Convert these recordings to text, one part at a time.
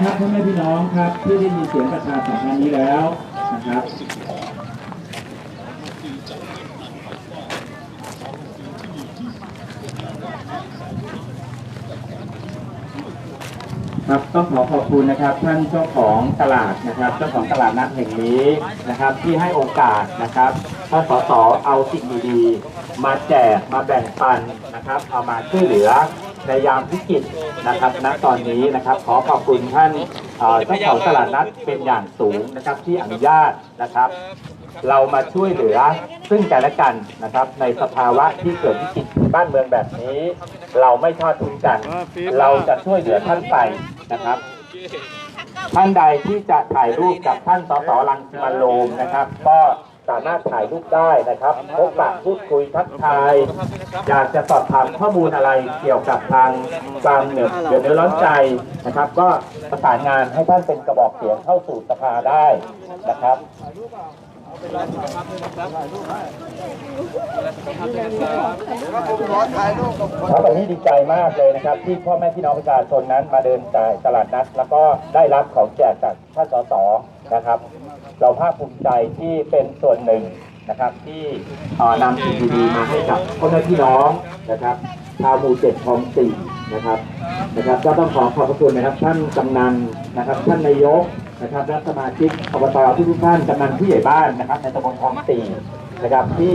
นะครับพ่อแม่พี่น้องครับที่ได้ยินเสียงประชาสัมพันธ์นี้แล้วนะครับครับต้องขอขอบคุณนะครับท่านเจ้าของตลาดนะครับเจ้าของตลาดนัดแห่งนี้นะครับ ที่ให้โอกาสนะครับท่านสสเอาสิ่งดีๆมาแจกมาแบ่งปันนะครับ เอามาช่วยเหลือ ในยามวิกฤตนะครับณตอนนี้นะครับ ขอขอบคุณท่านเจ้าของตลาดนัดเป็นอย่างสูงนะครับที่อนุญาตนะครับ เรามาช่วยเหลือซึ่งกันและกันนะครับ ในสภาวะที่เกิดวิกฤตบ้านเมืองแบบนี้ เราไม่ทอดทิ้งกัน เราจะช่วยเหลือท่านไปนะครับท่านใดที่จะถ่ายรูปกับท่านสสรังสิมันโรมนะครับ ก็ สามารถถ่ายรูปได้นะครับพบปะพูดคุยทักทาย อยากจะสอบถามข้อมูลอะไรเกี่ยวกับทางความเหนือเดือดเนื้อร้อนใจนะครับ ก็ประสานงานให้ท่านเป็นกระบอกเสียงเข้าสู่สภาได้นะครับครับวันนี้ดีใจมากเลยนะครับ ที่พ่อแม่พี่น้องประชาชนนั้นมาเดินจ่ายตลาดนัด แล้วก็ได้รับของแจกจากท่านสสนะครับ เราภาคภูมิใจที่เป็นส่วนหนึ่งนะครับที่นำสิ่งดีๆมาให้กับพ่อแม่พี่น้องนะครับชาวหมู่เจ็ดคลองสี่นะครับนะครับ ก็ต้องขอขอบพระคุณนะครับ ท่านกำนันนะครับ ท่านนายกนะครับและสมาชิกอบตทุกท่านกำนันผู้ใหญ่บ้านนะครับ ในตำบลคลองสี่นะครับที่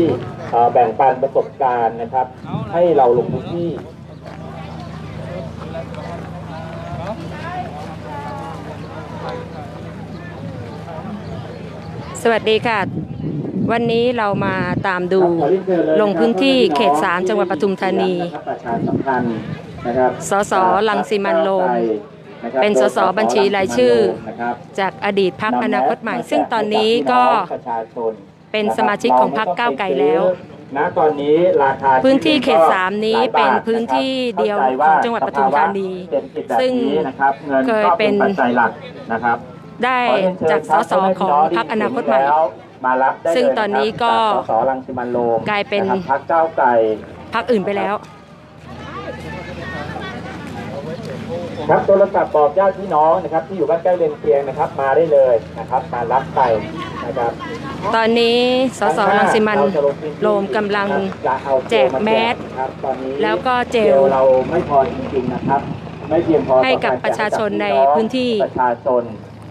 แบ่งปันประสบการณ์นะครับ ให้เราลงพื้นที่ สวัสดีค่ะ วันนี้เรามาตามดูขอเรียนเชิญเยลงพื้นที่เขตนะครับ3จังหวัดปทุมธานีนะครับประชาสัมพันธ์นะครับสสรังสิมันโรมนะครับเป็นสสบัญชีรายชื่อนะครับจากอดีตพักอนาคตใหม่ ซึ่งตอนนี้ก็ประชาชนเป็นสมาชิกของพรรคก้าวไกลแล้วณตอนนี้ราคาพื้นที่เขตสามนี้เป็นพื้นที่เดียวของจังหวัดปทุมธานีเศรษฐกิจแบบซึ่งนี้นะครับเงินเคยก็เป็เป็นนปัจจัยหลักนะครับ ได้ขอเรียนเชิญจากสครับสของพรรคอนาคตใหม่มารับได้เลยซึ่งตอนนี้ก็จากสสรังสิมันโรมกลายเป็นะครับพรรคก้าวไกลพักอื่นไปแล้ว ครับโทรศัพท์บอกญาติพี่น้องนะครับ ที่อยู่บ้านใกล้เรือนเคียงนะครับ มาได้เลยนะครับ มารับไปนะครับ ตอนนี้สสรังสิมันเราจะลงพื้นที่โรมกำลังจะเอาแจกแมสนะครับตอนนี้แล้วก็เจลเราไม่พอจริงๆนะครับไม่เพียงพอต่อให้กับกแจประชาชนในให้กับพื้นที่ประชาชน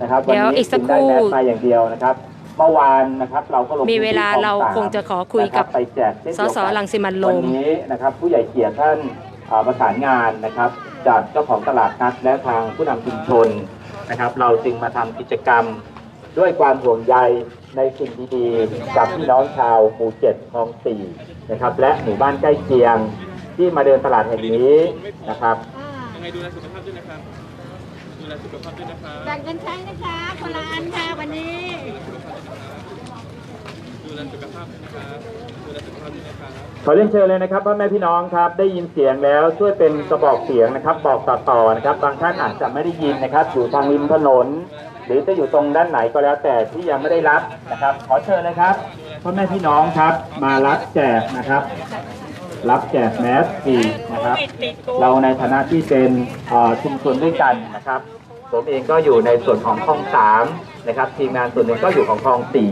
นะครับเดี๋ยวนนี้อีกสักครู่ได้แมสมาอย่างเดียวนะครับเมื่อวานนะครับเราก็ลงมีเวลาพื้นที่เราลสมคงจะขอคุยกับนะรับไปแจกเช่นสเดียวสกันรังสิมันโรวันมนี้นะครับ ผู้ใหญ่เกียรติท่านเอ่อประสานงานนะครับ จากเจ้าของตลาดนัดและทางผู้นำชุมชนนะครับ เราจึงมาทำกิจกรรมด้วยความห่วงใยในสิ่งดีๆกับพี่น้องชาวหมู่เจ็ดคลองสี่นะครับ และหมู่บ้านใกล้เคียงที่มาเดินตลาดแห่งนี้นะครับ ยังไงดูแลสุขภาพด้วยนะครับ ดูแลสุขภาพด้วยนะครับแบ่งกันใช้นะคะคนละอันค่ะวันนี้ดูแลสุขภาพด้วยนะครับดูแลสุขภาพด้วยนะครับขอเรียนเชิญเลยนะครับพ่อแม่พี่น้องครับ ได้ยินเสียงแล้วช่วยเป็นกระบอกเสียงนะครับบอกต่อๆนะครับบางท่านอาจจะไม่ได้ยินนะครับ อยู่ทางริมถนน หรือจะอยู่ตรงด้านไหนก็แล้วแต่ที่ยังไม่ได้รับนะครับ ขอเชิญเลยครับพ่อแม่พี่น้องครับ มารับแจกนะครับ รับแจกแมสฟรีนะครับ เราในฐานะที่เป็นเอ่อชุมชนด้วยกันนะครับ ผมเองก็อยู่ในส่วนของคลองสามนะครับ ทีมงานส่วนหนึ่งก็อยู่ของคลองสี่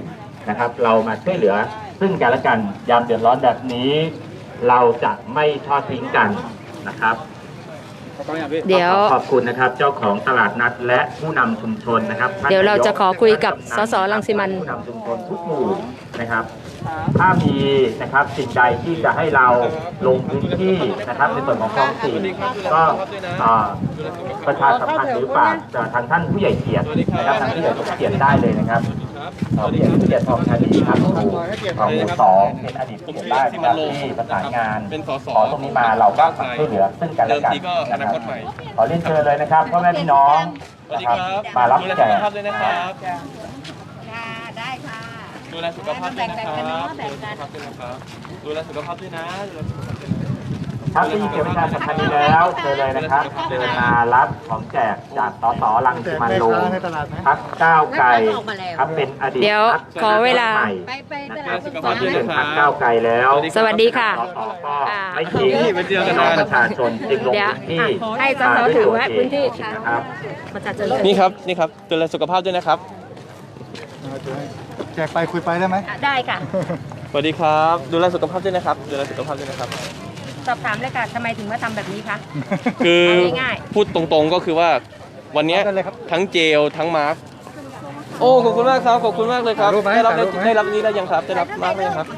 นะครับ เรามาช่วยเหลือซึ่งกันและกันยามเดือดร้อนแบบนี้ เราจะไม่ทอดทิ้งกันนะครับเดี๋ยวขอบคุณนะครับเจ้าของตลาดนัดและผู้นำชุมชนนะครับท่นเดี๋ยวเราจะขอคุยกับนายสสรังสิมันผู้นำชุมชนทุกหมู่นะครับ ถ้ามีนะครับสิ่งใดที่จะให้เราลงพื้นที่นะครับในส่วนของคลองสี่ก็เอ่อประชาสัมพันธ์หรือฝากทางท่านผู้ใหญ่เกียรตินะครับทางผู้ใหญ่สมเกียรติได้เลยนะครับเอ่อผู้ใหญ่สมเกียรติทองธานีครับหมู่ของหมู่สองเป็นอดีตผู้ใหญ่บ้านนะครับที่ประสานงานเป็นสสขอตรงนี้มาเราก็ช่วยเหลือซึ่งกันและกันเดิมทีก็อนาคตใหม่ขอเรียนเชิญเลยนะครับพ่อแม่พี่น้องสวัสดีนะครับมารับดูแลแจสุขกภาพด้วยนะครับค่ะได้ค่ะ ดูแลสุขภาพด้วยนะครับแบ่งกันเนอะแบ่งกันดูแลสุขภาพด้วยนะครับดูแลสุขภาพด้วยนะดูแลสุขภาพด้วยนะครับที่เก็บประชาสัมพันธ์นี้แล้วเชิญเลยนะครับเดินมารับของแจกจากสสรังสิมันโรมพักก้าวไกลครับเป็นอดีตเดี๋ยวพรรคขอเวลาใหม่ไปไปตนะคลารัดบสุขตอนภาพที่เป็นพักก้าวไกลแล้ว สวัสดีค่ะสสก็อ่าไม่ทิ้งพี่น้องประชาชนจึงลงเดี๋ยวพื้นที่อะให้สสถือไว้พื้นที่นะครับประชาชนเลยนี่ครับนี่ครับดูแลสุขภาพด้วยนะครับ แจกไปคุยไปได้ไหม อะได้ค่ะ สวัสดีครับ ดูแลสุขภาพด้วยนะครับ ดูแลสุขภาพด้วยนะครับ สอบถามเลยค่ะทำไมถึงมาทำแบบนี้คะ คือเอาง่ายพูดตรงๆก็คือว่าวันเนี้ยได้เลยครับทั้งเจลทั้งมาร์คโอ้ขอบคุณมากครับขอบคุณมากเลยครับถ่ายรูปไหมได้รับถ่ายรูปไหม ได้รับนี้แล้วยังครับได้รับมาร์คไหมยังครับ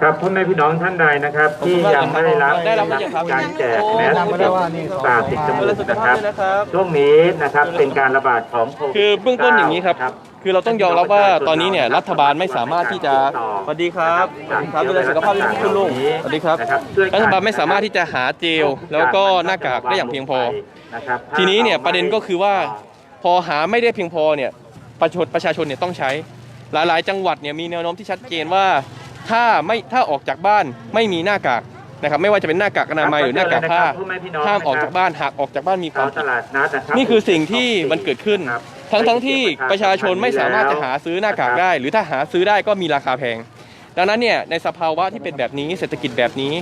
ครับพ่อแม่พี่น้องท่านใดนะครับ ที่ยังไม่ได้รับได้รับหรือยังครับการแจกแมสจำไม่ได้ว่านี่ตาติดจมูดูแลกสุขนะภาคพรับด้วยนะครับช่วงนี้นะครับเป็นการระบาดของโควิดคือเบื้องต้นอย่างนี้ครับครับคือเราต้องยอมรับว่าตอนนี้เนี่ยรัฐบาลไม่สามารถที่จะสวัสดีครับสวัสดีครับดูแลสุขภาพด้วยคุณลุงสวัสดีครับนะครับช่วยกันรัฐบาลไม่สามารถที่จะหาเจลแล้วก็หน้ากากได้อย่างเพียงพอนะครับทีนี้เนี่ยประเด็นก็คือว่าพอหาไม่ได้เพียงพอเนี่ยประชาชนประชาชนเนี่ยต้องใช้ หลาย ๆ จังหวัดเนี่ยมีแนวโน้มที่ชัดเจนว่า ถ้าไม่ถ้าออกจากบ้านไม่มีหน้ากากนะครับไม่ว่าจะเป็นหน้ากากอนามัยหรือหน้ากากผ้าห้ามออกจากบ้านหากออกจากบ้านมีควาเขามตผิดลาดนัดนะครับนี่คือสิ่งที่มันเกิดขึ้นครับทั้งทั้งที่ประชาชนไม่สามารถจะหาซื้อหน้ากากได้ หรือถ้าหาซื้อได้ก็มีราคาแพง ดังนั้นเนี่ยในสภาวะที่เป็นแบบนี้เศรษฐกิจแบบนี้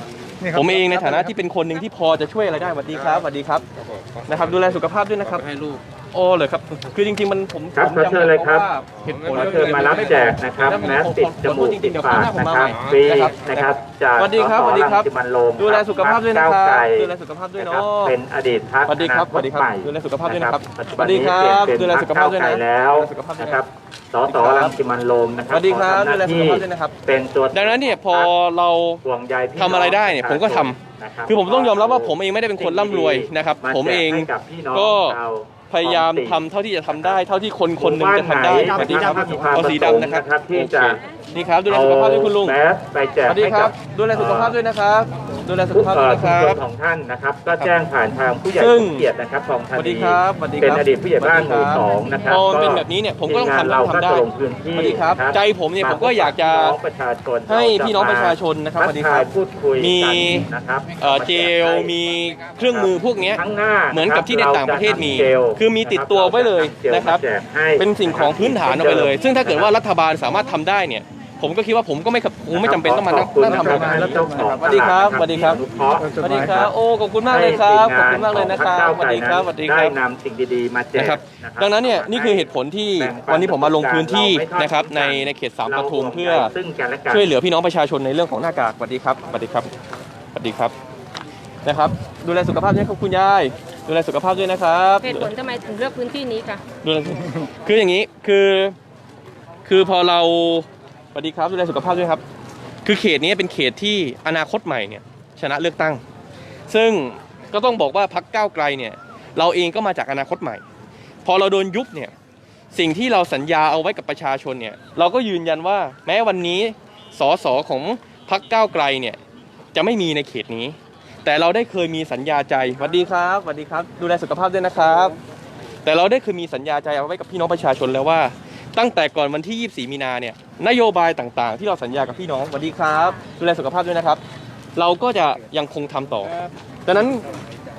นี่ครับผมเองในฐานะที่เป็นคนหนึ่งที่พอจะช่วยอะไรได้สวัสดีครับสวัสดีครับนะครับดูแลสุขภาพด้วยนะครับให้ลูก โอ้เลยครับ คือจริงๆมันผมครับผมขอเชิญเลยครับว่าเหตุผลขอเชิญมารับแจกนะครับล้วผแมสติดจมูกขอโทษจติริดงๆเดี๋ยวปากข้างหน้าผมนะมาคใหรับม่ฟรีนะครับนะครับจากสวัสดีครับสวัสดีครับสสงสิมันโรมดูแลสุขภาพด้วยนะคก้ารับไกลดูแลสุขภาพด้วยนะเนาครับะเป็นอดีตพรรคสวัสดีครับอนาตใหม่ดูแลสุขภาพด้วยนะครับปัจจุสวัสดีครับนี้เปลี่ยนดูแลสุขภาพด้วยนะพรรคก้ไกลแล้วดูแลสุขภาพด้วยนะ นะครับสสรังสิมันโรมนะคสรับวัสดีครับขอทำหดูแลน้าสุขที่ภาพด้วยนะครับ เป็นตัวดังนั้นเนี่ยพอเรา ห่วงใยพี่ทำอะไรได้เนี่ยผมก็ทำ นะครับ คือผมต้องยอมรับว่าผมเองไม่ได้เป็นคนร่ำรวยนะครับาผมเองแจให้กับ พี่น้องก็ชาวพยายามทำเท่าที่จะทำได้ เท่าที่คนคนหนึ่งจะทำได้สวัสดีครับเอาสีดำนะครับที่โอเคจะนี่ครับดูแลสุขภาพด้วยคุณลุงแมสไปแจสกวัสดีให้ครักับบดูแลสุขภาพด้วยนะครับ ดูแลสุขทุกภาพเอ่ด้วยอนะคชุมรัชบนของท่านนะครับ ก็แจ้งผ่านทางผู้ใหญ่ซึ่ง ผู้เกียรตินะครับของสท่านวัสดีครับสวัสดีคเป็นรับอดีตผู้ใหญ่บ้านหมู่สองนะครับพอมันเป็นแบบนี้เนี่ยผมก็ต้องทำเราต้องก็ทำได้จะลงพื้นที่สวัสดีครับ นะใจผมเนี่ยผมก็อยากจะพี่น้องประชาชนให้พี่น้องประชาชนนะครับสวัสดีครับทักทายพูดคุยมี กันนะครับเอ่อเจลมีเครื่องมือพวกเนี้ยข้างหน้าเหมือนกับที่ในต่างประเทศมีาจนำจลคือมีติดตัวไว้เลยนะครับ เาจำเจลมาแจกให้ เป็นสิ่งของพื้นฐานเอาไปเลย ซึ่งถ้าเกิดว่ารัฐบาลสามารถทำได้เนี่ย ผมก็คิดว่าผมก็ไม่คงไม่จำเป็นต้องมานั่งขบคุณนั่งทำแบบะนี้ครับเจ้าของสวัสดีครับสวัสดีครับที่อนุเคราะห์สวัสดีครับโอ้ขอบคุณมากเลยครับขอบคุณมากเลยนะครับสวัสดีครับสวัสดีคได้รับนำสิ่งดีๆมาแจกนะครับะครับดังนั้นเนี่ยนี่คือเหตุผลที่วันนี้ผมมาลงพื้นที่นะครับในในเขตสามปทุมเพื่อซึ่งกันและกันช่วยเหลือพี่น้องประชาชนในเรื่องของหน้ากากสวัสดีครับสวัสดีครับสวัสดีครับนะครับ ดูแลสุขภาพด้วยครับคุณยายดูแลสุขภาพด้วยนะครับเหตุผลทำไมถึงเลือกพื้นที่นี้คะดูแลคืออย่างนี้คือ คือพอเรา สวัสดีครับดูแลสุขภาพด้วยครับ คือเขตนี้เป็นเขตที่อนาคตใหม่เนี่ยชนะเลือกตั้ง ซึ่งก็ต้องบอกว่าพักก้าวไกลเนี่ยเราเองก็มาจากอนาคตใหม่ พอเราโดนยุบเนี่ยสิ่งที่เราสัญญาเอาไว้กับประชาชนเนี่ยเราก็ยืนยันว่าแม้วันนี้สสของพักก้าวไกลเนี่ยจะไม่มีในเขตนี้ แต่เราได้เคยมีสัญญาใจสวัสดีครับสวัสดีครับ ดูแลสุขภาพด้วยนะครับ แต่เราได้เคยมีสัญญาใจเอาไว้กับพี่น้องประชาชนแล้วว่า ตั้งแต่ก่อนวันที่ 24 มีนาเนี่ยนโยบายต่างๆ ที่เราสัญญากับพี่น้องสวัสดีครับดูแลสุขภาพด้วยนะครับ เราก็จะยังคงทำต่อดังนั้น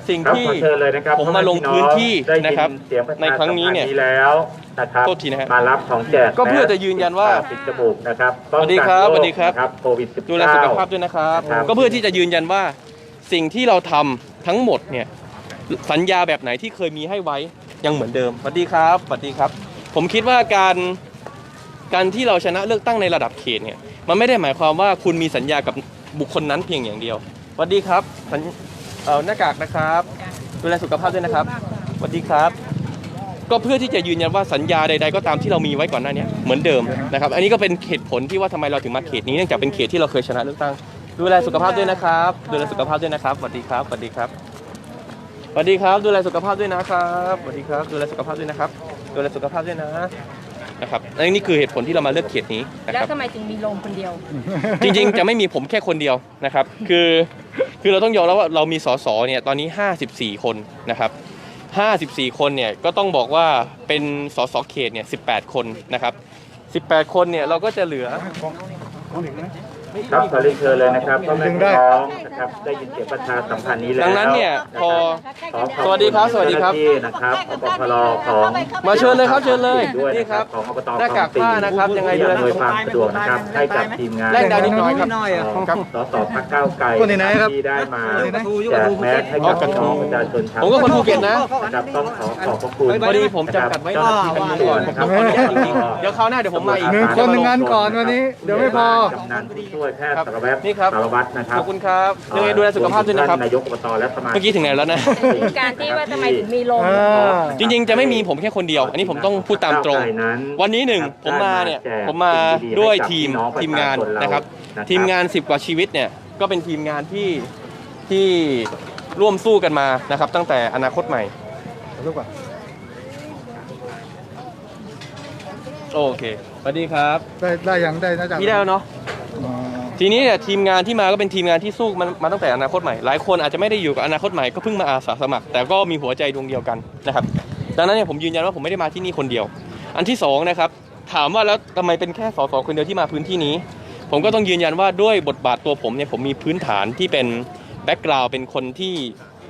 สิ่งครับที่ขอเชิญเลยนะครับผมมาลงพื้นที่ได้ยินะครับเสียงประชาในครั้งนี้เนี่ยสัมพัธ์แล้วนะครับโทษทีนะฮะมารับของแจกก็เพื่อจะยืนยันว่าปิดจมูกนะครับสวัสดีครับป้องกันโสวัสดีครับนะโควิด -19 ดูแลสุขภาพด้วยนะครับครับ ก็เพื่อที่จะยืนยันว่าสิ่งที่เราทำทั้งหมดเนี่ยสัญญาแบบไหนที่เคยมีให้ไว้ยังเหมือนเดิมสวัสดีครับสวัสดีครับ ผมคิดว่าการการที่เราชนะเลือกตั้งในระดับเขตเนี่ยมันไม่ได้หมายความว่าคุณมีสัญญากับบุคคลนั้นเพียงอย่างเดียวสวัสดีครับเอ่อหน้ากากนะครับดูแลสุขภาพด้วยนะครับสวัสดีครับ ก็เพื่อที่จะยืนยันว่าสัญญาใด ๆ ก็ตามที่เรามีไว้ก่อนหน้านี้เหมือนเดิมนะครับ อันนี้ก็เป็นเหตุผลที่ว่าทำไมเราถึงมาเขตนี้เนื่องจากเป็นเขตที่เราเคยชนะเลือกตั้ง ดูแลสุขภาพด้วยนะครับ ดูแลสุขภาพด้วยนะครับสวัสดีครับสวัสดีครับ สวัสดีครับดูแลสุขภาพด้วยนะครับสวัสดีครับดูแลสุขภาพด้วยนะครับดูแลสุขภาพด้วยนะนะครับอันนี้คือเหตุผลที่เรามาเลือกเขตนี้นะแล้ควรับ ทำไมถึงมีโลมคนเดียว จริงๆ จะไม่มีผมแค่คนเดียวนะครับ คือคือเราต้องยอมรับว่าเรามีสสเนี่ยตอนนี้ 54 คนนะครับ 54 คนเนี่ยก็ต้องบอกว่าเป็นสสเขตเนี่ย 18 คนนะครับ 18 คนเนี่ยเราก็จะเหลือ ของของหนึ่งนะ ครับขอเรียนเชิญเลยนะครับพ่อแม่พี่น้องนะครับได้ยินเสียงประชาสัมพันธ์นี้แล้วดังนั้นเนี่ยพอ ขอขอบสวัสดีครับสวัสดีครับ เจ้าหน้าที่นะครับอปพลของมาเชิญเลยครับเชิญเลยด้วยนี่นะคครัรับบของอบตหน้ากากผ้านะครับยังไงดูแลอำนวยความสะดวกนะครับให้กับทีมงาน แลกได้นิดหน่อยครับของสสพักเก้าวไกลคนไหนครับที่ได้มาแจกแมสให้กับพี่น้องประชาชนชาวผมก็คนภูเก็ตนะนะครับต้องขอขอบพระคุณพอดีผมจำกัดไว้เจ้าหน้าที่ทุกคนนะครับขออนุญาตจริงๆเดี๋ยวคราวหน้าเดี๋ยวผมมาอีก หนึ่งคนหนึ่งงานก่อนวันนี้เดี๋ยวไม่พอ กำนันผู้ช่วยแพทย์ครับสารวัตรนี่ครับสารวัตรนะครับขอบคุณครับยังไงดูแลสุขภาพด้วยนะครับท่นนายกอบตและสมาชิกเมื่อกี้ถึงไหนแล้วนะการที่ว่าทำไมถึงมีลมอ่าจริงๆ จะไม่มีผมแค่คนเดียว อันนี้ผมต้องพูดตามตรง วันนี้หนึ่งผมมาเนี่ยผมมาด้วยทีมทีมงานนะครับ ทีมงาน 10 กว่าชีวิตเนี่ยก็เป็นทีมงานที่ที่ร่วมสู้กันมานะครับ ตั้งแต่อนาคตใหม่ลูกว่าโอเคสวัสดีครับ ได้ได้ยังได้นะจ๊ะพี่ได้แล้วเนาะอ๋อ ทีนี้เนี่ยทีมงานที่มาก็เป็นทีมงานที่สู้มันมาตั้งแต่อนาคตใหม่ หลายคนอาจจะไม่ได้อยู่กับอนาคตใหม่ก็เพิ่งมาอาสาสมัคร แต่ก็มีหัวใจดวงเดียวกันนะครับดังนั้นเนี่ยผมยืนยันว่าผมไม่ได้มาที่นี่คนเดียว อันที่สองนะครับถามว่าแล้วทำไมเป็นแค่สสคนเดียวที่มาพื้นที่นี้ ผมก็ต้องยืนยันว่าด้วยบทบาทตัวผมเนี่ยผมมีพื้นฐานที่เป็นแบ็กกราวด์เป็นคนที่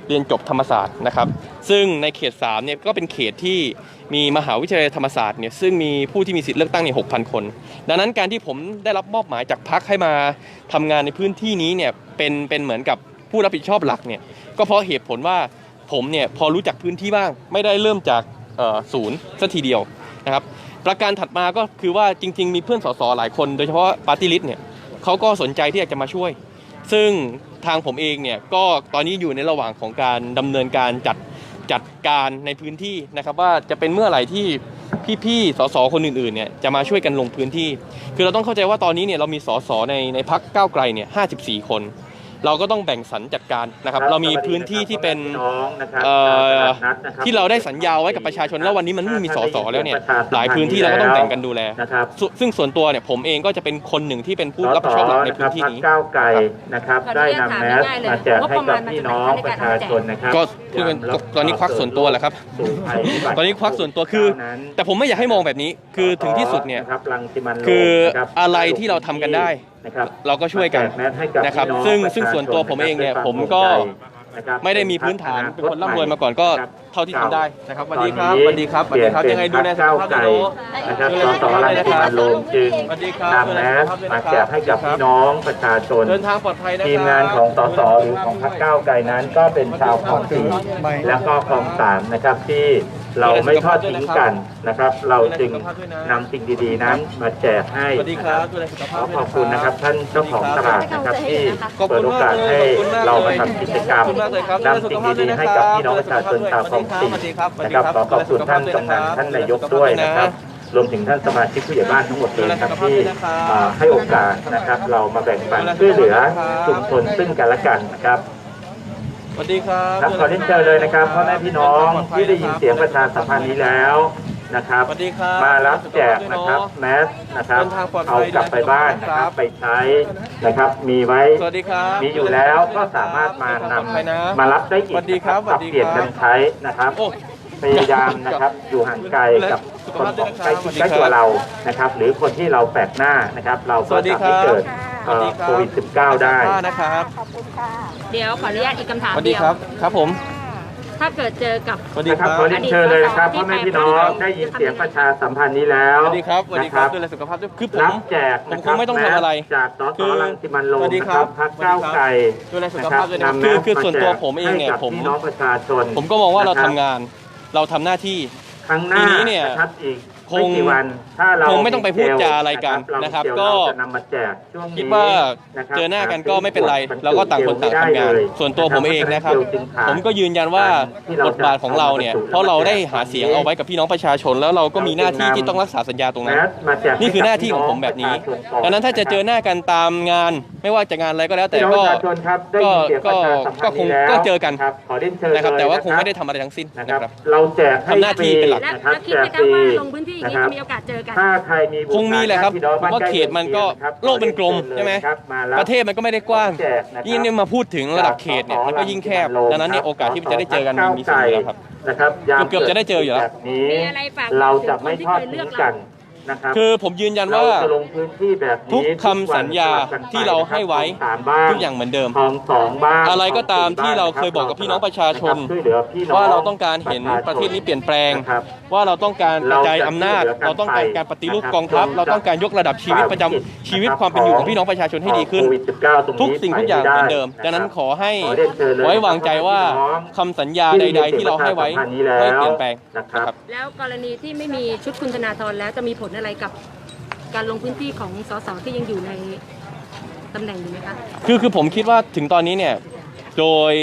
เรียนจบธรรมศาสตร์นะครับ ซึ่งในเขต3เนี่ยก็เป็นเขตที่มีมหาวิทยาลัยธรรมศาสตร์เนี่ยซึ่งมีผู้ที่มีสิทธิ์เลือกตั้งเนี่ย6,000คน ดังนั้นการที่ผมได้รับมอบหมายจากพักให้มาทำงานในพื้นที่นี้เนี่ยเป็นเป็นเหมือนกับผู้รับผิดชอบหลักเนี่ยก็เพราะเหตุผลว่าผมเนี่ยพอรู้จักพื้นที่บ้างไม่ได้เริ่มจากศูนย์สัทีเดียวนะครับประการถัดมาก็คือว่าจริง ๆ มีเพื่อนสสหลายคน โดยเฉพาะปาร์ตี้ลิสเนี่ยเขาก็สนใจที่อยากจะมาช่วย ซึ่ง ทางผมเองเนี่ยก็ตอนนี้อยู่ในระหว่างของการดำเนินการจัดจัดการในพื้นที่นะครับว่าจะเป็นเมื่อไหร่ที่พี่ๆ สส คนอื่นๆ เนี่ยจะมาช่วยกันลงพื้นที่ คือเราต้องเข้าใจว่าตอนนี้เนี่ยเรามีสส ในในพักก้าวไกลเนี่ยห้คน เราก็ต้องแบ่งสรรจัดการนะครับ เรามีพื้นที่ที่เป็นเอ่อที่เราได้สัญญาไว้กับประชาชนแล้ววันนี้มันไม่มีสสแล้วเนี่ยหลายพื้นที่เราก็ต้องแบ่งกันดูแลนะครับซึ่งซึ่งส่วนตัวเนี่ยผมเองก็จะเป็นคนหนึ่งที่เป็นผู้รับผิดชอบหลักในพื้นที่นี้พรรคก้าวไกลนะครับได้นำแมสมาแจกให้กับพี่น้องประชาชนนะครับก็คือเป็นตอนนี้ควักส่วนตัวแหละครับสู่ภัยพิบัติตอนนี้ควักส่วนตัวคือนั้นแต่ผมไม่อยากให้มองแบบนี้คือถึงที่สุดเนี่ยนะครับรังสิมันโรมคือนะครับอะไรที่เราทำกันได้นะครับ เราก็ช่วยกันมาแจแมสให้กับนะครับพี่องซึ่งประชาชซึ่งส่วนตัวผมเองเนี่ยะครับผมก็นะครับไม่ได้มีพื้นฐานเป็นคนร่ำรวยมาก่อนก็ครับเท่าที่ทำได้นะครับสวัสดีครับตสอนนี้วัสดีครับสวัสดีครับเปลี่ยังไงดูแลสุก้าขวภาพไกด้ลวยเนอะนะครับดูสแลสสุขภาพรังด้วยสินะครับมันโรมจึงสวัสดีครับนำแมสมาแจกให้กับพี่น้องประชาชนเดินทางปลอดภัยนะครับทีมงานของสสหรือของพรรคก้าวไกลนั้น ก็เป็นชาวคลองสี่และก็คลองสามนะครับที่ เราไม่ทอดทิ้งกันนะครับ เราจึงนำสิ่งดีๆนั้นมาแจกให้สวัสดีครับดูแลสุขขภาอพด้วยขอบคุณนะครับ ท่านเจ้าของตลาดนะครับที่ขอบเปิคุดณโอกาสให้ขอบคุณมากเรามาทำกิจกรรมขอบคุณมากเลยครับนำสิ่งดีๆให้กับพี่น้องประชาชนชาวคลองสี่สวัสดีครับสวัสดีนะคครัรับบขอขอบคุณท่านกำนันท่านนายกด้วยนะครับรวมถึงท่านสมาชิกผู้ใหญ่บ้านทั้งหมดเลยนะครับที่อ่าให้โอกาสนะครับ เรามาแบ่งปันช่วยเหลือชุมชนซึ่งกันและกันนะครับ สวัสดีครับครับขอเรียนเชิญเลยนะครับพ่อแม่พี่น้องที่ได้ยินเสียงประชาสัมพันธ์นี้แล้วนะครับสวัสดีครับมารับแจกนะครับแมสนะครับเดินทางปลอดภัเอายกลับไปบ้านนะครับไปใช้นะครับ มีไว้สวัสดีครับมีอยู่แล้วก็สามารถมานำไปนะมารับได้อีกสวัสดีครับนะปรับสวัสดีครับเปลี่ยนกันใช้นะครับโอ้พยายามนะครับอยู่ห่างไกลกับคนของใกล้ชิดใกล้ตัวเรานะครับ หรือคนที่เราแปลกหน้านะครับ เราสก็วัสดีจะครัไม่บเกิด สวัสดีครับโควิด -19 ได้ผ้านะครับเดี๋ยวขออนุญาตอีกคำถามสวัสดีเดียว ครับ ครับผม ถ้าเกิดเจอกับ สวัสดีนะคครัรับบขอเรียนเชิญเลยนะครับพ่อแม่พี่น้องได้ยินเสียงประชาสัมพันธ์นี้แล้วสวัสดีครับ สวัสดีนะครับดูแลสุขภาพด้วย คือผมรับแจกผมนะคงไม่ต้องทำอะไร แมสจากสสคือรังสิมันโรสมวัสดีนะคครัรับบพรรคก้าวไกลดูแลสุนะขครัภาบพด้วยนะครับนำแมคือสคือส่วนตัวาแจกผมเองเนี่ยให้กับผม พี่น้องประชาชนผมก็มองว่าเรานะคทำบงาน เราทำหน้าที่ ครั้งหน้าทีนี้เนี่ยนะครับอีก คงไม่กี่วันถ้าเราคงไม่ต้องไปพูดจาอะไรกันเานะครับเจลก็ เราจะนำมาแจกช่วงนี้คิดว่านะครับเจอหน้ากันก็ไม่เป็นไรเราก็ต่างคนต่างทำงาน ส่วนตัวผมเองนะครับ ผมก็ยืนยันว่าบทบาทของเราเนี่ยเพราะเราได้หาเสียงเอาไว้กับพี่น้องประชาชน แล้วเราก็มีหน้าที่ที่ต้องรักษาสัญญาตรงนั้นแมสมาแจกนี่คือหน้าที่ของผมแบบนี้ ดังนั้นถ้าจะเจอหน้ากันตามงาน ไม่ว่าจะงานอะไรก็แล้วแต่พี่น้องก็ประชาชนครับได้ยินเสียงประชาสัมพันธ์นี้แล้วก็คงก็เจอกันครับขอเรียนเชิญนะครับแต่ว่าคงไม่ได้เลยทำอะไรทั้งสิ้นนะนะคครัรับบเราแจกให้ทำหน้าที่เป็นหลัก และนะครับแล้วคิดแจไหมกคะฟรีว่าลงพื้นที่อย่างนี้นะคจะรับมีโอกาสเจอกัน ถ้าใครมีบุตคงมีแหละครับญาติพี่น้องผมว่าเขตมันก็บ้าใล้โลกเป็นกลมใช่ไหมครับาบประเทศมันก็ไม่ได้กว้างแจกนะครับยิ่งเนี่ยมาพูดถึงระดับเขตเนี่ยมันก็ยิ่งแคบดังนั้นเนี่ยโอกาสที่จะได้เจอกันมีมีสูงอยู่แล้วครับนะครับยามเกือบๆจะได้เจออยู่แล้วแบบนี้มีอะไรฝากเราจะไม่ทอดคนที่เคยเลืทิ้อกงเรากัน นะครับคือผมยืนยันว่าเรจะลงพื้นที่แบบนี้ทุกคำสัญญาที่เราให้ไว้สามบ้านทุกอย่างเหมือนเดิมคลองสองบ้านอะไรก็ตามคลองสี่ที่เราบ้นเคยบอกกับพี่น้องประชาชนะครับช่วยเหลือพี่น้องว่าเราต้องการเห็นประเทศนี้เปลี่ยนแปลงนะครับว่าเราต้องการกระจายอำนาจ เราต้องการการปฏิรูปกองทัพ เราต้องการยกระดับชีวิตประจำชีวิตความเป็นอยู่ของพี่น้องประชาชนให้ดีขึ้นโควิด19ตรงนี้ทุกสิ่งทุกอย่างเหมือนเดิมไปไดังนั้นขอให้ขอเรียนเชิญเลยไว้วางใจว่าคำสัญญาใด ๆ ที่เราให้ไว้ที่มีเสียงประชาสัมพันธ์นี้แล้วไม่เปลี่ยนแปลงนะครับนะครับแล้วกรณีที่ไม่มีชุดคุณธนาธรแล้วจะมีผลอะไรกับการลงพื้นที่ของสสที่ยังอยู่ในตำแหน่งอยู่ไหมคะ คือคือผมคิดว่าถึงตอนนี้เนี่ยโดย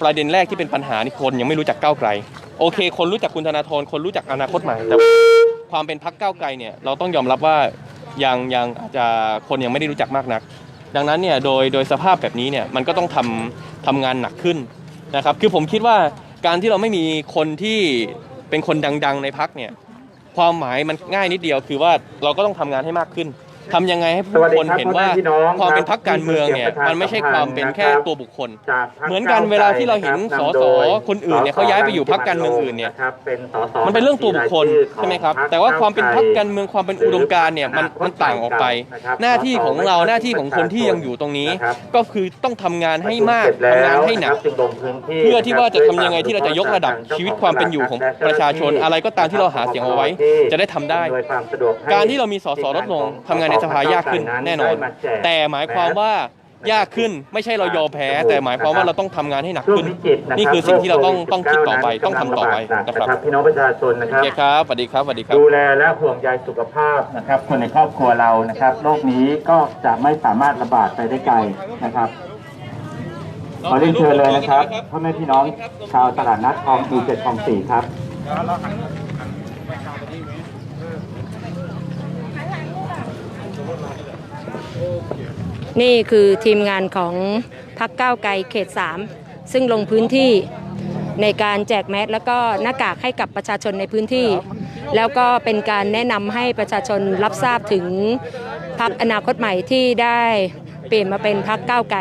ประเด็นแรกที่เป็นปัญหานี่คนยังไม่รู้จักก้าวไกล โอเค คนรู้จักคุณธนาธรคนรู้จักอนาคตใหม่แต่ความเป็นพักก้าวไกลเนี่ยเราต้องยอมรับว่ายังยังอาจจะคนยังไม่ได้รู้จักมากนัก ดังนั้นเนี่ยโดยโดยสภาพแบบนี้เนี่ยมันก็ต้องทำทำงานหนักขึ้นนะครับคือผมคิดว่าการที่เราไม่มีคนที่เป็นคนดัง ๆ ในพักเนี่ย ความหมายมันง่ายนิดเดียวคือว่าเราก็ต้องทำงานให้มากขึ้น ทำยังไงให้ผู้คนเห็นว่าความเป็นพักการเมืองเนี่ยมันไม่ใช่ความเป็นแค่ตัวบุคคลจากพรรคเหมือนกันเวลาที่เราเห็นก้สวสไกลคนอื่นเนี่ยเขาย้ายไปอยู่พรรคการเมืองอื่นเนี่ยะครับเป็นสสมันเป็นเรื่องตัวบุคคลใช่ไหมครับแต่ว่าความเป็นพรรคการเมืองความเป็นอุดมการณ์เนี่ยมันมันต่างออกไป หน้าที่ของเราหน้าที่ของคนที่ยังอยู่ตรงนี้ ก็คือต้องทำงานให้มากทำงานให้หนักจึงลงพื้นที่เพื่อที่ว่าจะทำยังไงที่เราจะยกระดับชีวิตความเป็นอยู่ของประชาชนอะไรก็ตามที่เราหาเสียงเอาไว้ จะได้ทำได้อำนวยความสะดวกให้การที่เรามีสสลดลงทำงานในสภายากขึ้นแน่นอน แต่หมายความว่ายากขึ้นไม่ใช่เรายอมแพ้ แต่หมายความว่าเราต้องทำงานให้หนักช่วงขึ้นวิกฤตะรับนี่คือสิ่งที่เราต้องโควิดต้องคิดต่อไป19ต้องทำต่อไปกำลังนะครับพี่น้องประชาชนนะคโอรับเคครับสวัสดีครับสวัสดีครับ ดูแลและห่วงใยสุขภาพนะครับ คนในครอบครัวเรานะครับโรคนี้ก็จะไม่สามารถระบาดไปได้ไกลนะครับขอเรียนเชิญเลยนะครับพ่อแม่พี่น้องชาวตลาดนัดคลองปีเจ็ดคลองสี่ครับ นี่คือทีมงานของพักก้าวไกลเขต 3 ซึ่งลงพื้นที่ในการแจกแมสแล้วก็หน้ากากให้กับประชาชนในพื้นที่ แล้วก็เป็นการแนะนำให้ประชาชนรับทราบถึงพักอนาคตใหม่ที่ได้เปลี่ยนมาเป็นพักก้าวไกล